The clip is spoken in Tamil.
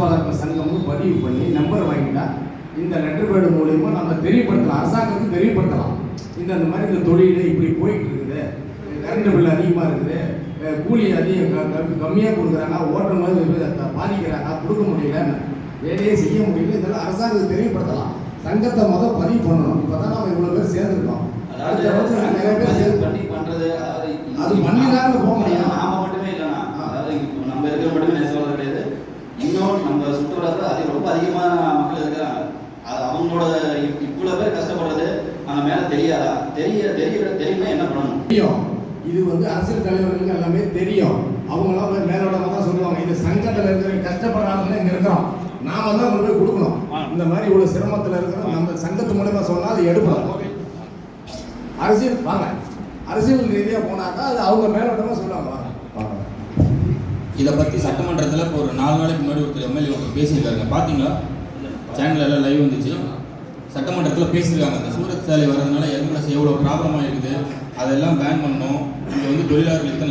நெசவாளர்கள் சங்கம்னு பதிவு பண்ணி நம்பர் வாங்கிட்டா இந்த லெட்டர் பேடு மூலியமா நம்ம தெரியப்படுத்தலாம். அரசாங்கத்துக்கு தெரியப்படுத்தலாம். இந்த இந்த மாதிரி இந்த தொழில் இப்படி போயிட்டு இருக்குது கரண்ட் பில் அதிகமாக இருக்குது கூலி அதிகம் கம்மியாக கொடுக்குறாங்க. இது த- பாதிக்கிறாங்க. கொடுக்க முடியல. வேலையே செய்ய முடியல. இதெல்லாம் அரசாங்கத்துக்கு தெரியப்படுத்தலாம். சங்கத்தை முதல் பதிவு பண்ணணும். இப்போ தான் நம்ம இவ்வளோ பேர் சேர்ந்துருக்கோம். அடுத்த வருஷம் நிறைய பேர் சேர்ந்து பண்ணி பண்றது அதாவது அது பண்ணிதானே போக முடியும். ரொம்ப அதிகமான மக்கள் இருக்கிறாங்க அது அவங்களோட இவ்- இவ்வளவு பேர் கஷ்டப்படுறது அவங்க மேல தெரியாதா? தெரிய தெரிய தெரியுமா என்ன பண்ணணும்? தெரியும். இது வந்து அரசியல் தலைவர்களுக்கு எல்லாமே தெரியும். அவங்களாம் போய் மேலோடமாக தான் சொல்லுவாங்க. இது சங்கத்தில் இருக்கிற கஷ்டப்படுறாங்கன்னு இங்கே இருக்கிறோம். நாம தான் கொண்டு போய் கொடுக்கணும். இந்த மாதிரி இவ்வளோ சிரமத்தில் இருக்கிறோம் நம்ம சங்கத்து மூலமா சொன்னால் அது எடுப்போம். அரசியல் வாங்க. அரசியல் ரீதியாக போனாக்கா அது அவங்க மேலோட்டமாக சொல்லுவாங்க. வாங்க வாங்க இதை பற்றி சட்டமன்றத்தில் இப்போ ஒரு நாலு நாளைக்கு முன்னாடி ஒருத்தர் எம்எல்ஏ ஒருத்தர் பேசியிருக்காங்க பார்த்தீங்களா சேனல் எல்லாம் லைவ் வந்துச்சு. சட்டமன்றத்தில் பேசியிருக்காங்க. இந்த சூரத் சாலை வர்றதுனால எர்குலஸ் எவ்வளோ ப்ராப்ளமாக இருக்குது அதெல்லாம் பேன் பண்ணணும். இங்கே வந்து தொழிலாளர்கள் இத்தனை